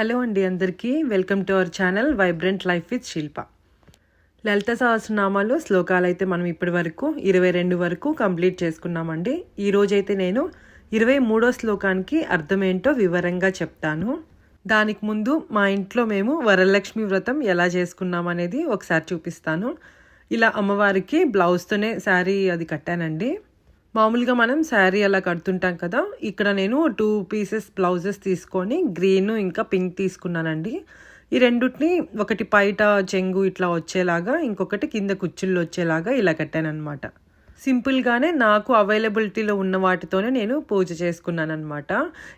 Hello అండి అందరికీ. Welcome to our channel vibrant life with Shilpa. Lalita సహస్రనామాలు శ్లోకాలు అయితే మనం ఇప్పటి వరకు ఇరవై రెండు వరకు కంప్లీట్ చేసుకున్నామండి. ఈరోజైతే నేను ఇరవై మూడో శ్లోకానికి అర్థమేంటో వివరంగా చెప్తాను. దానికి ముందు మా ఇంట్లో మేము వరలక్ష్మి వ్రతం ఎలా చేసుకున్నాం అనేది ఒకసారి చూపిస్తాను. ఇలా అమ్మవారికి బ్లౌజ్తోనే శారీ అది కట్టానండి. మామూలుగా మనం శారీ అలా కడుతుంటాం కదా ఇక్కడ నేను టూ పీసెస్ బ్లౌజెస్ తీసుకొని గ్రీన్ ఇంకా పింక్ తీసుకున్నానండి. ఈ రెండుటిని ఒకటి పైట చెంగు ఇట్లా వచ్చేలాగా ఇంకొకటి కింద కుచ్చుళ్ళు వచ్చేలాగా ఇలా కట్టానమాట సింపుల్గానే నాకు అవైలబిలిటీలో ఉన్న వాటితోనే నేను పూజ చేసుకున్నాను అనమాట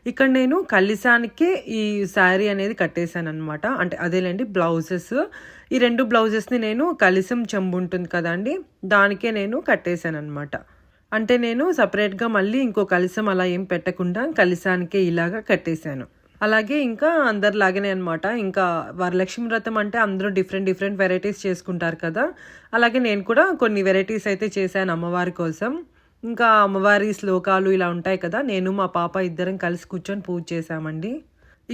ఇక్కడ నేను కలిసానికి ఈ శారీ అనేది కట్టేశాను అనమాట అంటే అదేలేండి బ్లౌజెస్. ఈ రెండు బ్లౌజెస్ని నేను కలిసం చెంబు ఉంటుంది కదండి దానికే నేను కట్టేశాను అనమాట అంటే నేను సపరేట్గా మళ్ళీ ఇంకో కలిసం అలా ఏం పెట్టకుండా కలిసానికే ఇలాగా కట్టేశాను. అలాగే ఇంకా అందరిలాగనే అనమాట ఇంకా వరలక్ష్మి వ్రతం అంటే అందరూ డిఫరెంట్ డిఫరెంట్ వెరైటీస్ చేసుకుంటారు కదా. అలాగే నేను కూడా కొన్ని వెరైటీస్ అయితే చేశాను అమ్మవారి కోసం. ఇంకా అమ్మవారి శ్లోకాలు ఇలా ఉంటాయి కదా. నేను మా పాప ఇద్దరం కలిసి కూర్చొని పూజ చేశామండి.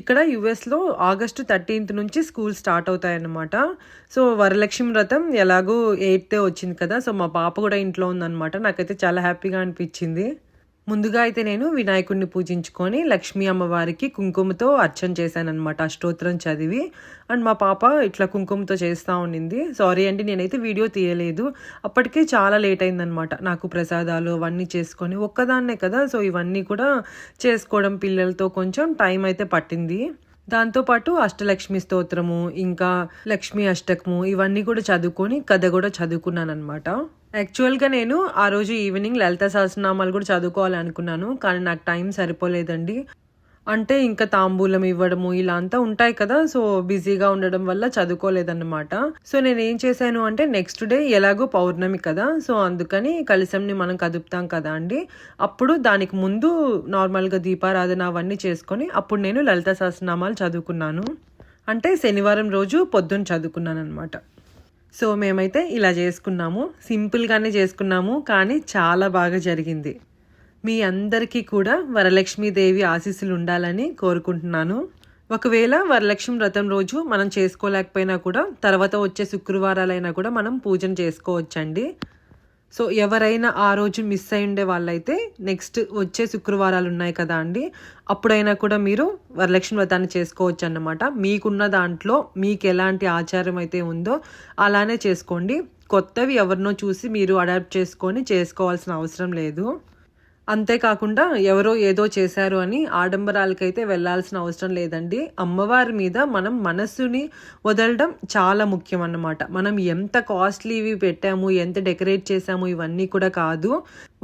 ఇక్కడ యుఎస్లో ఆగస్టు థర్టీన్త్ నుంచి స్కూల్ స్టార్ట్ అవుతాయన్నమాట. సో వరలక్ష్మి వ్రతం ఎలాగో ఎయిత్ వచ్చింది కదా సో మా పాప కూడా ఇంట్లో ఉందన్నమాట. నాకైతే చాలా హ్యాపీగా అనిపించింది. ముందుగా అయితే నేను వినాయకుడిని పూజించుకొని లక్ష్మీ అమ్మవారికి కుంకుమతో అర్చన చేశాను అనమాట అష్టోత్తరం చదివి. అండ్ మా పాప ఇట్లా కుంకుమతో చేస్తూ ఉండింది. సారీ అండి నేనైతే వీడియో తీయలేదు. అప్పటికే చాలా లేట్ అయిందనమాట నాకు ప్రసాదాలు అవన్నీ చేసుకొని. ఒక్కదాన్నే కదా సో ఇవన్నీ కూడా చేసుకోవడం పిల్లలతో కొంచెం టైం అయితే పట్టింది. దాంతోపాటు అష్టలక్ష్మి స్తోత్రము ఇంకా లక్ష్మీ అష్టకము ఇవన్నీ కూడా చదువుకొని కథ కూడా చదువుకున్నాను అనమాట యాక్చువల్గా నేను ఆ రోజు ఈవినింగ్ లలిత సహస్రనామాలు కూడా చదువుకోవాలనుకున్నాను కానీ నాకు టైం సరిపోలేదండి. అంటే ఇంకా తాంబూలం ఇవ్వడము ఇలా అంతా ఉంటాయి కదా సో బిజీగా ఉండడం వల్ల చదువుకోలేదన్నమాట. సో నేను ఏం చేశాను అంటే నెక్స్ట్ డే ఎలాగో పౌర్ణమి కదా సో అందుకని కలిసంని మనం కదుపుతాం కదా అండి. అప్పుడు దానికి ముందు నార్మల్గా దీపారాధన అవన్నీ చేసుకొని అప్పుడు నేను లలిత సహస్రనామాలు చదువుకున్నాను. అంటే శనివారం రోజు పొద్దున్న చదువుకున్నాను అనమాట సో మేమైతే ఇలా చేసుకున్నాము. సింపుల్గానే చేసుకున్నాము కానీ చాలా బాగా జరిగింది. మీ అందరికీ కూడా వరలక్ష్మీదేవి ఆశీస్సులు ఉండాలని కోరుకుంటున్నాను. ఒకవేళ వరలక్ష్మి వ్రతం రోజు మనం చేసుకోలేకపోయినా కూడా తర్వాత వచ్చే శుక్రవారాలైనా కూడా మనం పూజను చేసుకోవచ్చండి. సో ఎవరైనా ఆ రోజు మిస్ అయి ఉండే వాళ్ళైతే నెక్స్ట్ వచ్చే శుక్రవారాలు ఉన్నాయి కదా అండి. అప్పుడైనా కూడా మీరు వరలక్ష్మి వ్రతాన్ని చేసుకోవచ్చు అన్నమాట మీకున్న దాంట్లో మీకు ఎలాంటి ఆచారం అయితే ఉందో అలానే చేసుకోండి. కొత్తవి ఎవరినో చూసి మీరు అడాప్ట్ చేసుకొని చేసుకోవాల్సిన అవసరం లేదు. అంతేకాకుండా ఎవరో ఏదో చేశారు అని ఆడంబరాలకైతే వెళ్ళాల్సిన అవసరం లేదండి. అమ్మవారి మీద మనం మనస్సుని వదలడం చాలా ముఖ్యం అన్నమాట మనం ఎంత కాస్ట్లీవి పెట్టాము ఎంత డెకరేట్ చేసాము ఇవన్నీ కూడా కాదు.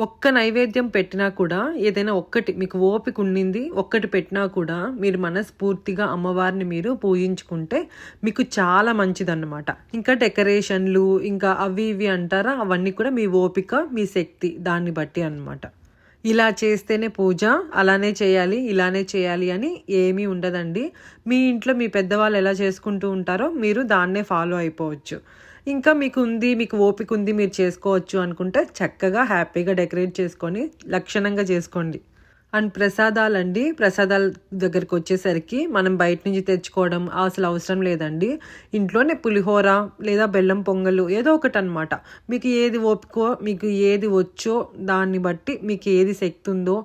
ఒక్క నైవేద్యం పెట్టినా కూడా ఏదైనా ఒక్కటి మీకు ఓపిక ఉండింది ఒక్కటి పెట్టినా కూడా మీరు మనస్ఫూర్తిగా అమ్మవారిని మీరు పూజించుకుంటే మీకు చాలా మంచిదన్నమాట. ఇంకా డెకరేషన్లు ఇంకా అవి ఇవి అంటారా అవన్నీ కూడా మీ ఓపిక మీ శక్తి దాన్ని బట్టి అన్నమాట. ఇలా చేస్తేనే పూజ అలానే చేయాలి ఇలానే చేయాలి అని ఏమీ ఉండదండి. మీ ఇంట్లో మీ పెద్దవాళ్ళు ఎలా చేసుకుంటూ ఉంటారో మీరు దాన్నే ఫాలో అయిపోవచ్చు. ఇంకా మీకు ఉంది మీకు ఓపిక ఉంది మీరు చేసుకోవచ్చు అనుకుంటే చక్కగా హ్యాపీగా డెకరేట్ చేసుకొని లక్షణంగా చేసుకోండి. అండ్ ప్రసాదాలండి. ప్రసాదాల దగ్గరికి వచ్చేసరికి మనం బయట నుంచి తెచ్చుకోవడం అసలు అవసరం లేదండి. ఇంట్లోనే పులిహోర లేదా బెల్లం పొంగలు ఏదో ఒకటి అనమాట మీకు ఏది ఓపికో మీకు ఏది వచ్చో దాన్ని బట్టి మీకు ఏది శక్తి ఉందో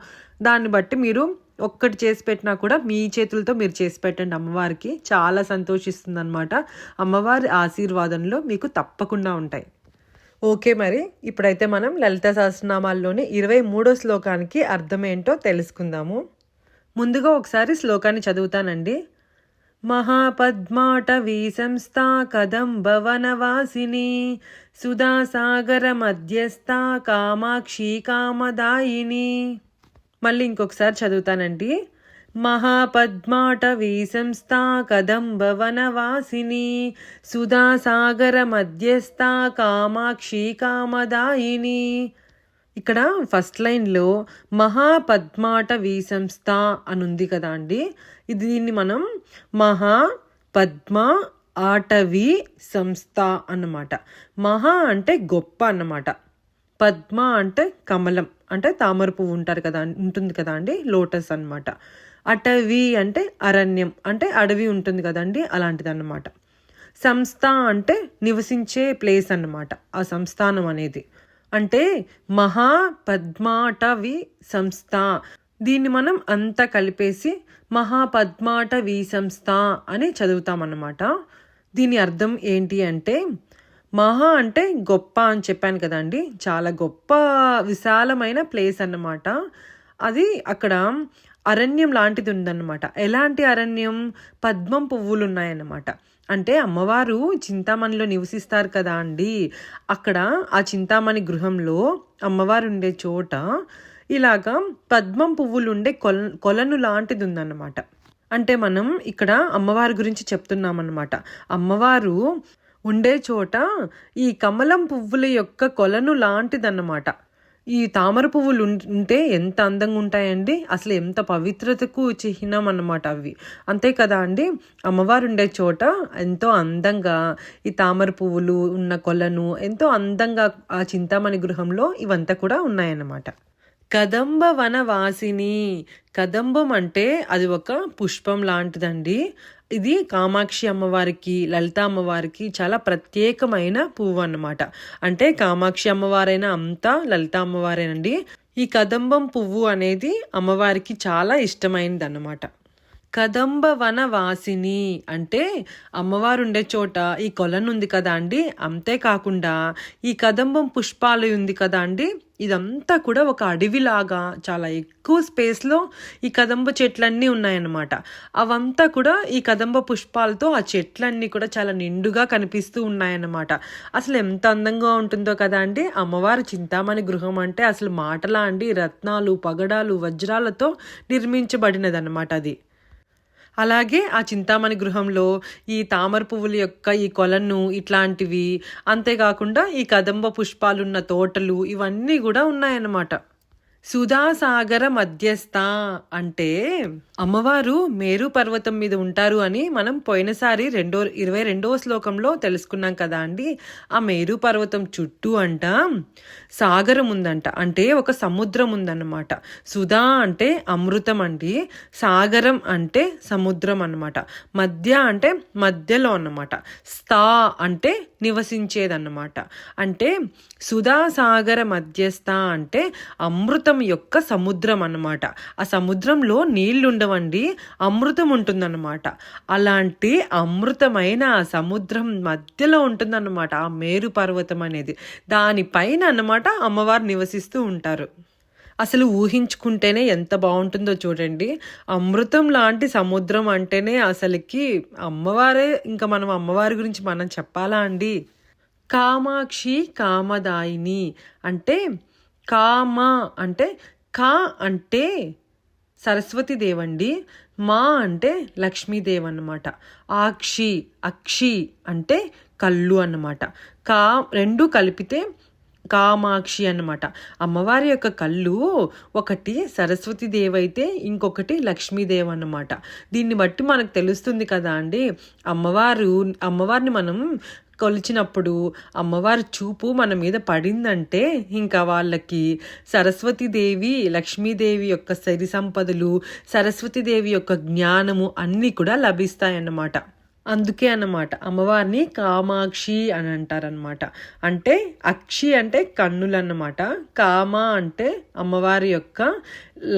దాన్ని బట్టి మీరు ఒక్కటి చేసి పెట్టినా కూడా మీ చేతులతో మీరు చేసి పెట్టండి అమ్మవారికి. చాలా సంతోషిస్తుంది అనమాట అమ్మవారి ఆశీర్వాదంలో మీకు తప్పకుండా ఉంటాయి. ఓకే మరి ఇప్పుడైతే మనం లలిత సహస్రనామాల్లోని ఇరవై మూడో శ్లోకానికి అర్థం ఏంటో తెలుసుకుందాము. ముందుగా ఒకసారి శ్లోకాన్ని చదువుతానండి. మహాపద్మాటవీ సంస్థా కదంబవనవాసిని సుధాసాగర మధ్యస్థ కామాక్షి కామదాయిని. మళ్ళీ ఇంకొకసారి చదువుతానండి. మహాపద్మాటవీ సంస్థా కదంబవనవాసిని సుధాసాగర మధ్యస్థ కామాక్షి కామదాయిని. ఇక్కడ ఫస్ట్ లైన్లో మహాపద్మాట సంస్థ అని ఉంది కదా అండి. ఇది దీన్ని మనం మహా పద్మ ఆటవీ సంస్థ అన్నమాట. మహా అంటే గొప్ప అన్నమాట. పద్మ అంటే కమలం అంటే తామర పువ్వు ఉంటారు కదా ఉంటుంది కదా అండి లోటస్ అనమాట అటవీ అంటే అరణ్యం అంటే అడవి ఉంటుంది కదండి అలాంటిది అన్నమాట సంస్థ అంటే నివసించే ప్లేస్ అన్నమాట ఆ సంస్థానం అనేది. అంటే మహా పద్మాటవి సంస్థ. దీన్ని మనం అంతా కలిపేసి మహాపద్మాటవి సంస్థ అని చదువుతామన్నమాట. దీని అర్థం ఏంటి అంటే మహా అంటే గొప్ప అని చెప్పాను కదండి చాలా గొప్ప విశాలమైన ప్లేస్ అన్నమాట. అది అక్కడ అరణ్యం లాంటిది ఉందన్నమాట. ఎలాంటి అరణ్యం? పద్మం పువ్వులు ఉన్నాయన్నమాట అంటే అమ్మవారు చింతామణిలో నివసిస్తారు కదా అండి. అక్కడ ఆ చింతామణి గృహంలో అమ్మవారు ఉండే చోట ఇలాగా పద్మం పువ్వులు ఉండే కొల కొలను లాంటిది ఉందన్నమాట. అంటే మనం ఇక్కడ అమ్మవారి గురించి చెప్తున్నామన్నమాట. అమ్మవారు ఉండే చోట ఈ కమలం పువ్వుల యొక్క కొలను లాంటిదన్నమాట. ఈ తామర పువ్వులు ఉంటే ఎంత అందంగా ఉంటాయండి? అసలు ఎంత పవిత్రతకు చిహ్నం అన్నమాట అవి. అంతే కదా అండి? అమ్మవారు ఉండే చోట ఎంతో అందంగా ఈ తామర పువ్వులు ఉన్న కొలను ఎంతో అందంగా ఆ చింతామణి గృహంలో ఇవంతా కూడా ఉన్నాయన్నమాట. కదంబ వనవాసిని. కదంబం అంటే అది ఒక పుష్పం లాంటిదండి. ఇది కామాక్షి అమ్మవారికి లలిత అమ్మవారికి చాలా ప్రత్యేకమైన పువ్వు అన్నమాట. అంటే కామాక్షి అమ్మవారైనా అంతా లలిత అమ్మవారేనండి. ఈ కదంబం పువ్వు అనేది అమ్మవారికి చాలా ఇష్టమైనది అన్నమాట కదంబ వనవాసిని అంటే అమ్మవారు ఉండే చోట ఈ కొలను ఉంది కదా అండి. అంతేకాకుండా ఈ కదంబం పుష్పాలు ఉంది కదా అండి. ఇదంతా కూడా ఒక అడవిలాగా చాలా ఎక్కువ స్పేస్లో ఈ కదంబ చెట్లన్నీ ఉన్నాయన్నమాట. అవంతా కూడా ఈ కదంబ పుష్పాలతో ఆ చెట్లన్నీ కూడా చాలా నిండుగా కనిపిస్తూ ఉన్నాయన్నమాట. అసలు ఎంత అందంగా ఉంటుందో కదా అండి. అమ్మవారి చింతామణి గృహం అంటే అసలు మాటలా అండి. రత్నాలు పగడాలు వజ్రాలతో నిర్మించబడినదన్నమాట అది. అలాగే ఆ చింతామణి గృహంలో ఈ తామర పువ్వుల యొక్క ఈ కొలను ఇట్లాంటివి అంతేకాకుండా ఈ కదంబ పుష్పాలున్న తోటలు ఇవన్నీ కూడా ఉన్నాయన్నమాట. సుధాసాగర మధ్యస్థ అంటే అమ్మవారు మేరు పర్వతం మీద ఉంటారు అని మనం పోయినసారి రెండో ఇరవై రెండవ శ్లోకంలో తెలుసుకున్నాం కదా అండి. ఆ మేరు పర్వతం చుట్టూ అంట సాగరం ఉందంట. అంటే ఒక సముద్రం ఉందన్నమాట. సుధా అంటే అమృతం అండి. సాగరం అంటే సముద్రం అన్నమాట. మధ్య అంటే మధ్యలో అన్నమాట. స్థా అంటే నివసించేదన్నమాట. అంటే సుధాసాగర మధ్యస్థ అంటే అమృతం యొక్క సముద్రం అన్నమాట. ఆ సముద్రంలో నీళ్ళు ఉండవండి అమృతం ఉంటుందన్నమాట అలాంటి అమృతమైన ఆ సముద్రం మధ్యలో ఉంటుందన్నమాట ఆ మేరు పర్వతం అనేది. దానిపైన అన్నమాట అమ్మవారు నివసిస్తూ ఉంటారు. అసలు ఊహించుకుంటేనే ఎంత బాగుంటుందో చూడండి. అమృతం లాంటి సముద్రం అంటేనే అసలుకి అమ్మవారే ఇంకా మనం అమ్మవారి గురించి మనం చెప్పాలా అండి? కామాక్షి కామదాయిని అంటే కామా అంటే కా అంటే సరస్వతి దేవండి మా అంటే లక్ష్మీదేవ్ అన్నమాట. ఆక్షి అక్షి అంటే కళ్ళు అన్నమాట. కా రెండు కలిపితే కామాక్షి అన్నమాట. అమ్మవారి యొక్క కళ్ళు ఒకటి సరస్వతి దేవైతే ఇంకొకటి లక్ష్మీదేవి అన్నమాట. దీన్ని బట్టి మనకు తెలుస్తుంది కదా అండి అమ్మవారు అమ్మవారిని మనం కొలిచినప్పుడు అమ్మవారి చూపు మన మీద పడిందంటే ఇంకా వాళ్ళకి సరస్వతీదేవి లక్ష్మీదేవి యొక్క సరి సంపదలు సరస్వతీదేవి యొక్క జ్ఞానము అన్నీ కూడా లభిస్తాయన్నమాట. అందుకే అన్నమాట. అమ్మవారిని కామాక్షి అని అంటారనమాట అంటే అక్షి అంటే కన్నులు అన్నమాట కామ అంటే అమ్మవారి యొక్క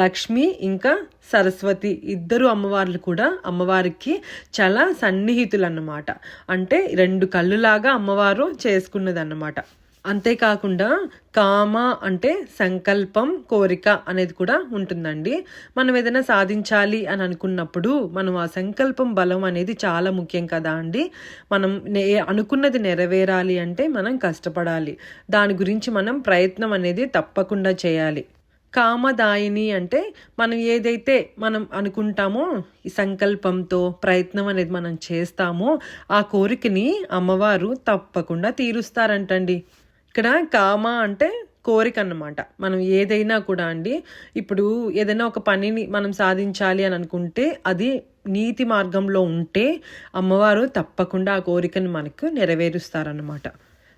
లక్ష్మి ఇంకా సరస్వతి. ఇద్దరు అమ్మవార్లు కూడా అమ్మవారికి చాలా సన్నిహితులు అన్నమాట అంటే రెండు కళ్ళులాగా అమ్మవారు చేసుకున్నది అన్నమాట అంతేకాకుండా కామ అంటే సంకల్పం కోరిక అనేది కూడా ఉంటుందండి. మనం ఏదైనా సాధించాలి అని అనుకున్నప్పుడు మనం ఆ సంకల్పం బలం అనేది చాలా ముఖ్యం కదా అండి. మనం నే అనుకున్నది నెరవేరాలి అంటే మనం కష్టపడాలి. దాని గురించి మనం ప్రయత్నం అనేది తప్పకుండా చేయాలి. కామదాయిని అంటే మనం ఏదైతే మనం అనుకుంటామో ఈ సంకల్పంతో ప్రయత్నం అనేది మనం చేస్తామో ఆ కోరికని అమ్మవారు తప్పకుండా తీరుస్తారంటండి. ఇక్కడ కామ అంటే కోరిక అన్నమాట. మనం ఏదైనా కూడా అండి ఇప్పుడు ఏదైనా ఒక పనిని మనం సాధించాలి అని అనుకుంటే అది నీతి మార్గంలో ఉంటే అమ్మవారు తప్పకుండా ఆ కోరికను మనకు నెరవేరుస్తారన్నమాట.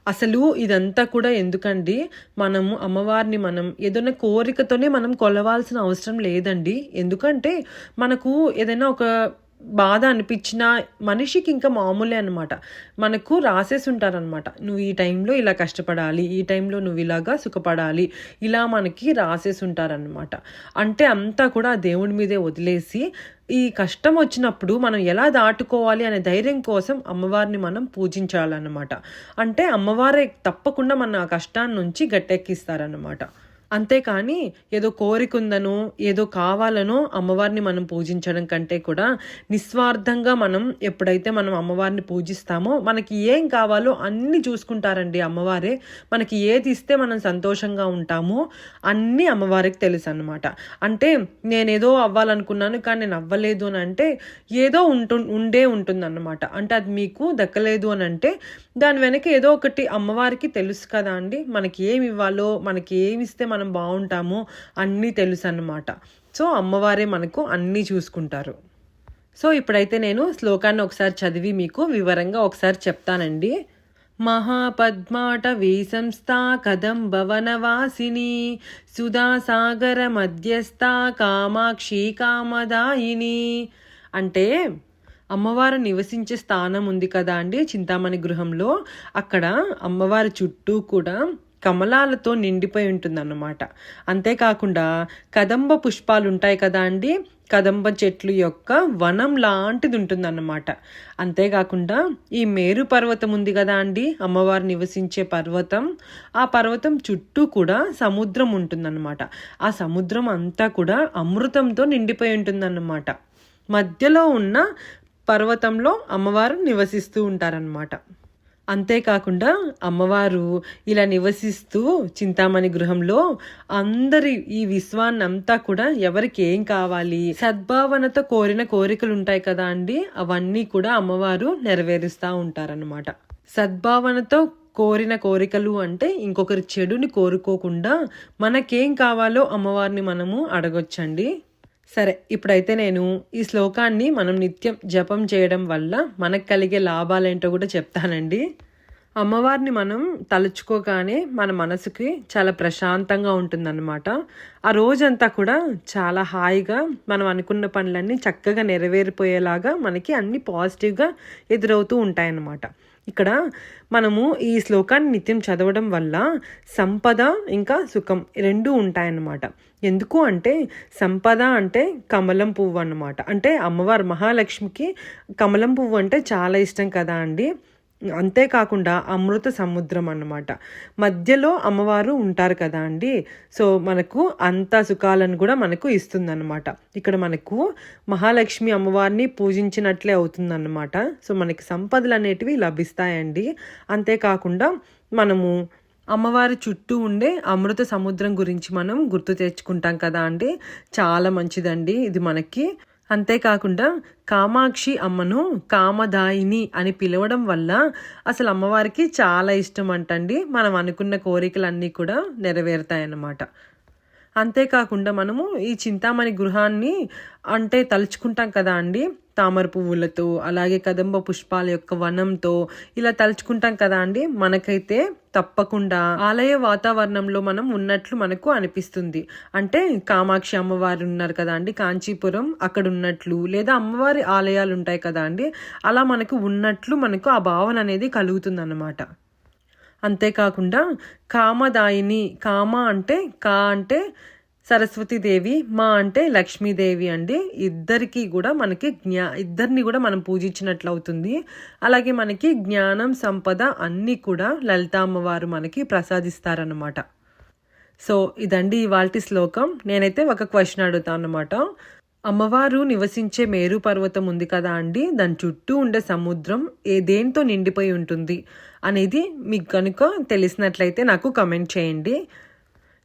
అసలు ఇదంతా కూడా ఎందుకండి మనము అమ్మవారిని మనం ఏదైనా కోరికతోనే మనం కొలవాల్సిన అవసరం లేదండి. ఎందుకంటే మనకు ఏదైనా ఒక బాధ అనిపించిన మనిషికి ఇంకా మామూలే అనమాట మనకు రాసేసి ఉంటారనమాట నువ్వు ఈ టైంలో ఇలా కష్టపడాలి ఈ టైంలో నువ్వు ఇలాగా సుఖపడాలి ఇలా మనకి రాసేసి ఉంటారనమాట అంటే అంతా కూడా దేవుడి మీదే వదిలేసి ఈ కష్టం వచ్చినప్పుడు మనం ఎలా దాటుకోవాలి అనే ధైర్యం కోసం అమ్మవారిని మనం పూజించాలన్నమాట. అంటే అమ్మవారే తప్పకుండా మన ఆ కష్టాన్ని నుంచి గట్టెక్కిస్తారన్నమాట. అంతేకాని ఏదో కోరిక ఉందనో ఏదో కావాలనో అమ్మవారిని మనం పూజించడం కంటే కూడా నిస్వార్థంగా మనం ఎప్పుడైతే మనం అమ్మవారిని పూజిస్తామో మనకి ఏం కావాలో అన్నీ చూసుకుంటారండి అమ్మవారే. మనకి ఏది ఇస్తే మనం సంతోషంగా ఉంటామో అన్నీ అమ్మవారికి తెలుసు అనమాట అంటే నేనేదో అవ్వాలనుకున్నాను కానీ నేను అవ్వలేదు అని అంటే ఏదో ఉంటు ఉండే ఉంటుంది అనమాట అంటే అది మీకు దక్కలేదు అని అంటే దాని వెనక ఏదో ఒకటి అమ్మవారికి తెలుసు కదా అండి. మనకి ఏమి ఇవ్వాలో మనకి ఏమి ఇస్తే మనం బాగుంటామో అన్నీ తెలుసు అన్నమాట సో అమ్మవారే మనకు అన్నీ చూసుకుంటారు. సో ఇప్పుడైతే నేను శ్లోకాన్ని ఒకసారి చదివి మీకు వివరంగా ఒకసారి చెప్తానండి. మహాపద్మాట సంస్థా కదంబవనవాసిని సుధాసాగర మధ్యస్థ కామాక్షి కామదాయిని. అంటే అమ్మవారు నివసించే స్థానం ఉంది కదా అండి చింతామణి గృహంలో. అక్కడ అమ్మవారి చుట్టూ కూడా కమలాలతో నిండిపోయి ఉంటుందన్నమాట. అంతేకాకుండా కదంబ పుష్పాలు ఉంటాయి కదా అండి? కదంబ చెట్లు యొక్క వనం లాంటిది ఉంటుందన్నమాట. అంతేకాకుండా ఈ మేరు పర్వతం ఉంది కదా అండి? అమ్మవారు నివసించే పర్వతం. ఆ పర్వతం చుట్టూ కూడా సముద్రం ఉంటుందన్నమాట. ఆ సముద్రం అంతా కూడా అమృతంతో నిండిపోయి ఉంటుందన్నమాట. మధ్యలో ఉన్న పర్వతంలో అమ్మవారు నివసిస్తూ ఉంటారనమాట అంతేకాకుండా అమ్మవారు ఇలా నివసిస్తూ చింతామణి గృహంలో అందరి ఈ విశ్వాన్నంతా కూడా ఎవరికి ఏం కావాలి? సద్భావనతో కోరిన కోరికలు ఉంటాయి కదా అండి. అవన్నీ కూడా అమ్మవారు నెరవేరుస్తూ ఉంటారనమాట సద్భావనతో కోరిన కోరికలు అంటే ఇంకొకరి చెడుని కోరుకోకుండా మనకేం కావాలో అమ్మవారిని మనము అడగొచ్చండి. సరే ఇప్పుడైతే నేను ఈ శ్లోకాన్ని మనం నిత్యం జపం చేయడం వల్ల మనకు కలిగే లాభాలేంటో కూడా చెప్తానండి. అమ్మవారిని మనం తలుచుకోగానే మన మనసుకి చాలా ప్రశాంతంగా ఉంటుందన్నమాట. ఆ రోజంతా కూడా చాలా హాయిగా మనం అనుకున్న పనులన్నీ చక్కగా నెరవేరిపోయేలాగా మనకి అన్ని పాజిటివ్గా ఎదురవుతూ ఉంటాయన్నమాట. ఇక్కడ మనము ఈ శ్లోకాన్ని నిత్యం చదవడం వల్ల సంపద ఇంకా సుఖం రెండు ఉంటాయన్నమాట. ఎందుకు అంటే సంపద అంటే కమలం పువ్వు అన్నమాట. అంటే అమ్మవారు మహాలక్ష్మికి కమలం పువ్వు అంటే చాలా ఇష్టం కదా అండి. అంతేకాకుండా అమృత సముద్రం అన్నమాట. మధ్యలో అమ్మవారు ఉంటారు కదా అండి. సో మనకు అంత సుఖాలను కూడా మనకు ఇస్తుందన్నమాట. ఇక్కడ మనకు మహాలక్ష్మి అమ్మవారిని పూజించినట్లే అవుతుందన్నమాట. సో మనకి సంపదలు అనేటివి లభిస్తాయండి. అంతేకాకుండా మనము అమ్మవారి చుట్టూ ఉండే అమృత సముద్రం గురించి మనం గుర్తు తెచ్చుకుంటాం కదా అండి. చాలా మంచిదండి. ఇది మనకి అంతేకాకుండా కామాక్షి అమ్మను కామదాయిని అని పిలవడం వల్ల అసలు అమ్మవారికి చాలా ఇష్టం అంటండి. మనం అనుకున్న కోరికలన్నీ కూడా నెరవేరుతాయన్నమాట. అంతేకాకుండా మనము ఈ చింతామణి గృహాన్ని అంటే తలుచుకుంటాం కదా అండి. తామర పువ్వులతో అలాగే కదంబ పుష్పాల యొక్క వనంతో ఇలా తలుచుకుంటాం కదా అండి. మనకైతే తప్పకుండా ఆలయ వాతావరణంలో మనం ఉన్నట్లు మనకు అనిపిస్తుంది. అంటే కామాక్షి అమ్మవారు ఉన్నారు కదా అండి కాంచీపురం అక్కడ ఉన్నట్లు లేదా అమ్మవారి ఆలయాలు ఉంటాయి కదా అండి అలా మనకు ఉన్నట్లు మనకు ఆ భావన అనేది కలుగుతుంది అన్నమాట అంతేకాకుండా కామదాయిని కామ అంటే కా అంటే సరస్వతీదేవి మా అంటే లక్ష్మీదేవి అండి. ఇద్దరికి కూడా మనకి జ్ఞా ఇద్దరిని కూడా మనం పూజించినట్లు అవుతుంది. అలాగే మనకి జ్ఞానం సంపద అన్నీ కూడా లలిత అమ్మవారు మనకి ప్రసాదిస్తారన్నమాట. సో ఇదండి ఇవాల్టి శ్లోకం. నేనైతే ఒక క్వశ్చన్ అడుగుతాను అనమాట అమ్మవారు నివసించే మేరు పర్వతం ఉంది కదా అండి. దాని చుట్టూ ఉండే సముద్రం ఏ దేంతో నిండిపోయి ఉంటుంది అనేది మీకు కనుక తెలిసినట్లయితే నాకు కమెంట్ చేయండి.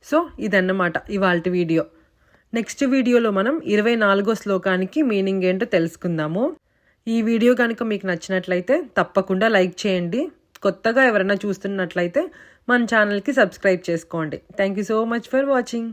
సో ఇదన్నమాట ఇవాళ వీడియో. నెక్స్ట్ వీడియోలో మనం ఇరవై నాలుగో శ్లోకానికి మీనింగ్ ఏంటో తెలుసుకుందాము. ఈ వీడియో కనుక మీకు నచ్చినట్లయితే తప్పకుండా లైక్ చేయండి. కొత్తగా ఎవరైనా చూస్తున్నట్లయితే మన ఛానల్కి సబ్స్క్రైబ్ చేసుకోండి. Thank you so much for watching.